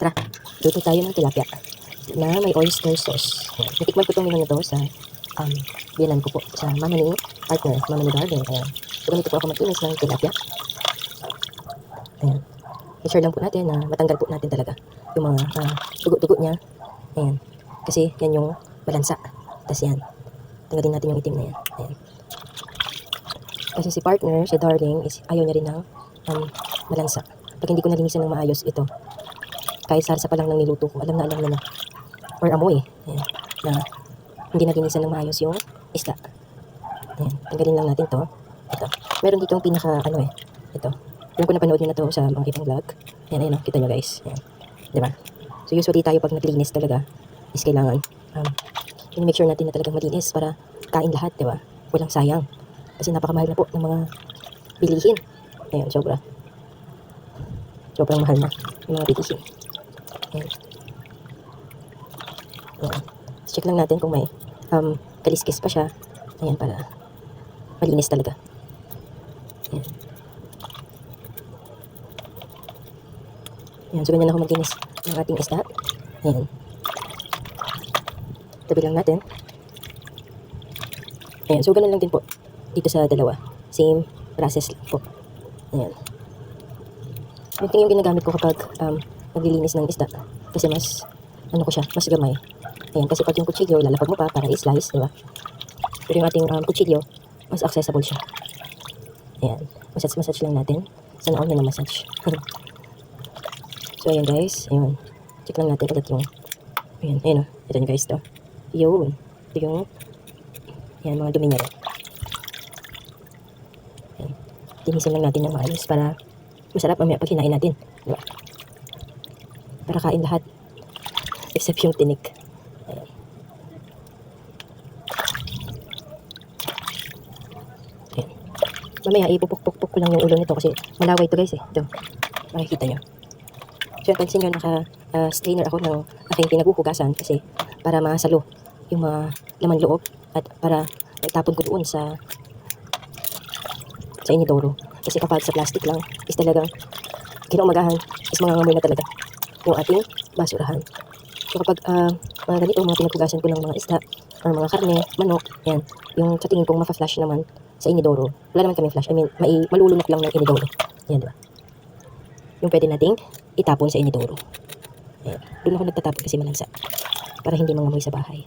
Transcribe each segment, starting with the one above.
Tara, luto tayo ng tilapia na may oyster sauce. Natikman ko itong menu na to sa um, biyanan ko po sa mama ni partner, mama ni Darden. Ayan. So, ganito po ako mag-inis ng tilapia. Ayan. I-share lang po natin na matanggal po natin talaga yung mga ah, dugo-dugo niya. Ayan. Kasi yan yung balansa. Tapos yan. Tanggalin natin yung itim na yan. Ayan. Kasi si partner, si Darling, is ayaw niya rin ng um, malansa. Pag hindi ko nalinisan ng maayos ito, kahit salsa pa lang ng niluto ko, alam na alam na na. Or amoy. Ayan. Na hindi nalinisan ng maayos yung isda. Ayan. Tanggalin lang natin to. Ito. Meron dito yung pinaka, ano eh. Ito. Alam ko napanood nyo na to sa mga ibang vlog. Ayan, ayan, oh. kita nyo guys. Ayan. Diba? So usually tayo pag naglinis talaga, is kailangan, um, make sure natin na talagang malinis para kain lahat, diba? Walang sayang. Kasi napakamahal na po ng mga bilihin. Ayan, sobra. Sobrang mahal na ng mga bilihin. Ayan. Ayan. Check lang natin kung may um, kaliskis pa siya. Ayan, para malinis talaga. Ayan. Ayan, so ganyan ako maglinis ng ating isda. Ayan. Tabi lang natin. Ayan, so ganun lang din po dito sa dalawa. Same process po. Ayan. Ito yung ginagamit ko kapag um, naglilinis ng isda. Kasi mas, ano ko siya, mas gamay. Ayan, kasi pag yung kutsilyo, lalapag mo pa para i-slice, di ba? Pero yung ating um, kutsilyo, mas accessible siya. Ayan. Massage-massage lang natin. Sana all na massage. so, ayan guys. Ayan. Check lang natin ulit yung, ayan, ayan o. Ito nyo guys to. Yun. Ito yung, ayan, mga dumi niya rin. Ayan. Linisin lang natin ng maayos para masarap mamaya pag hinain natin. Para kain lahat. Except yung tinik. Ayan. Ayan. Mamaya ipupukpuk ko lang yung ulo nito kasi malaway ito guys eh. Ito. Makikita nyo. So pansin nyo naka ah, strainer ako ng aking pinaguhugasan kasi para masalo yung mga laman loob at para itapon ko doon sa sa inidoro. Kasi kapag sa plastic lang is talagang kinaumagahan is mga na talaga yung ating basurahan. So kapag ah, mga ganito, mga pinaghugasan ko ng mga isda or mga karne, manok, yan, yung sa tingin kong mafa-flash naman sa inidoro. Wala naman kami flash. I mean, mai, malulunok lang ng inidoro. Yan, di ba? Yung pwede nating itapon sa inidoro. Ayan. Doon ako nagtatapon kasi malansa. Para hindi mangamoy sa bahay.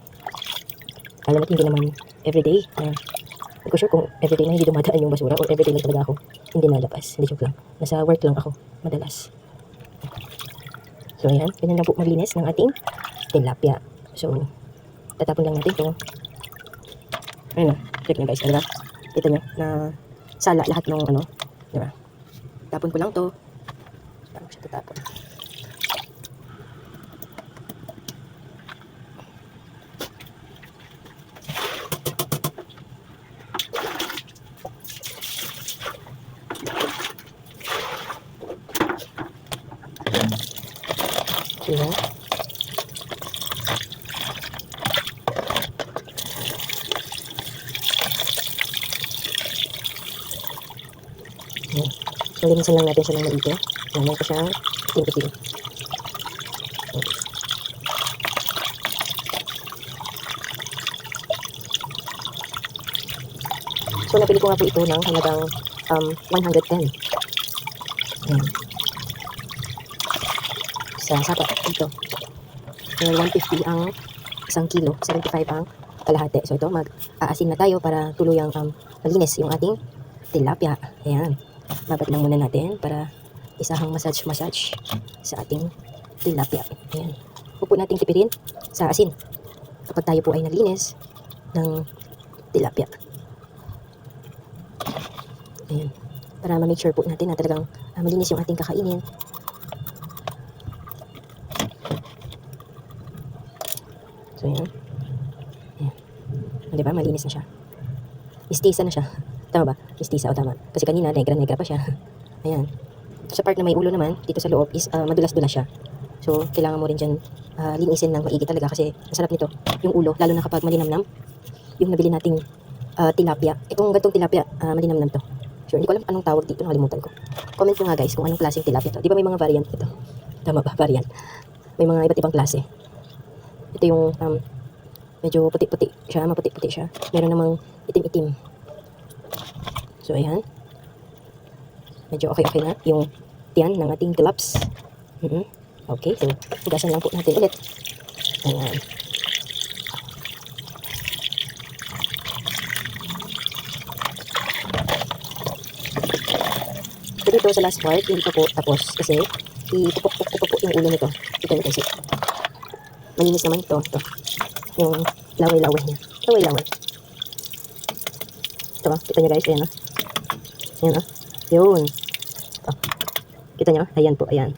Alam natin hindi naman everyday na hindi ko sure kung everyday na hindi dumadaan yung basura or everyday lang talaga ako hindi nalabas. Hindi joke lang. Nasa work lang ako madalas. So ayan, ganyan lang po maglinis ng ating tilapia. So, tatapon lang natin ito. Ayun o, check nyo guys, talaga. Kita nyo na sala lahat ng ano, di ba? Tapon ko lang to. Ko siya tatapon? Diba? So, linisan lang natin siya ng maigi. Naman ko siyang itim-itim. Ayan. So, nabili ko nga po ito ng halagang um, 110. Ayan. Sa sapa, ito. So, 150 ang isang kilo, 75 ang kalahati. So, ito, mag-aasin na tayo para tuluyang um, malinis yung ating tilapia. Ayan. Babat lang muna natin para isahang massage-massage sa ating tilapia. Ayan. Huwag po nating tipirin sa asin kapag tayo po ay nalinis ng tilapia. Ayan. Para ma-make sure po natin na talagang ah, malinis yung ating kakainin. So, ayan. Ayan. Di ba? Malinis na siya. Istisa na siya. Tama ba? Istisa o tama. Kasi kanina, negra-negra pa siya. Ayan. Sa part na may ulo naman, dito sa loob, is ah, madulas-dulas siya. So, kailangan mo rin dyan ah, linisin ng maigi talaga kasi masarap nito. Yung ulo, lalo na kapag malinamnam, yung nabili nating ah, tilapia. Itong gantong tilapia, ah, malinamnam to. Sure, hindi ko alam anong tawag dito, nakalimutan ko. Comment nyo nga guys kung anong klaseng tilapia to. Di ba may mga variant ito? Tama ba? Variant. may mga iba't ibang klase. Ito yung um, medyo puti-puti siya, maputi-puti siya. Meron namang itim-itim. So, ayan. Medyo okay-okay na yung tiyan ng ating tilaps. Mhm. Okay, so hugasan lang po natin ulit. Ayan. So dito sa last part, hindi pa po tapos kasi ipupok-pok po yung ulo nito. Ito nito kasi. Malinis naman ito. ito. Yung laway-laway niya. Laway-laway. Ito? Kita nyo guys. Ayan o. Ayan o. Yun. Ito. Kita nyo? Ayan po. Ayan.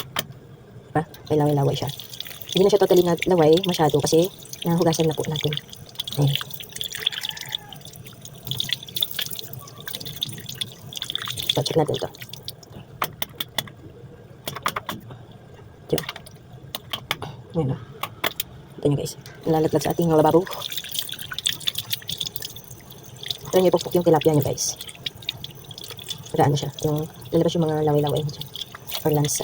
Diba? May laway-laway siya. Hindi na siya totally na laway masyado kasi nahugasan na po natin. Ayan. So, check natin ito. Diyan. Ayan o. Ito nyo guys. Nalalaglag sa ating lababo. Try nyo ipukpok yung tilapia nyo guys. Para ano siya. Yung lalabas yung mga laway-laway niya dyan. Or lansa.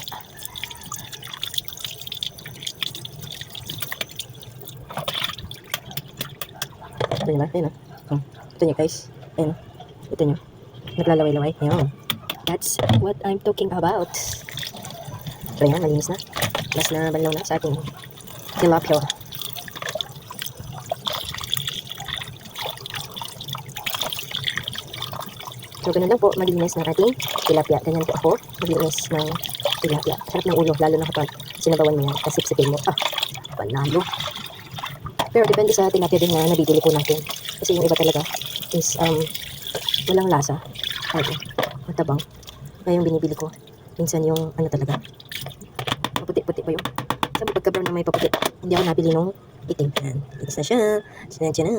Ito nyo ba? Ayan o. Ito nyo guys. Ayan o. Ito nyo. Naglalaway-laway. Ayan. That's what I'm talking about. So yan, malinis na. Last na banlaw na sa ating tilapia. So, ganun lang po, maglinis ng ating tilapia. Ganyan po ako, maglinis ng tilapia. Sarap ng ulo, lalo na kapag sinabawan mo yan, kasip-sipin mo. Ah, panalo. Pero depende sa tilapia din na nabibili po natin. Kasi yung iba talaga is, um, walang lasa. Ay, matabang. Kaya yung binibili ko, minsan yung, ano talaga, maputi-puti pa yung, sabi pagka brown na may paputi, hindi ako nabili nung itim. Yan, na siya. Tiyan,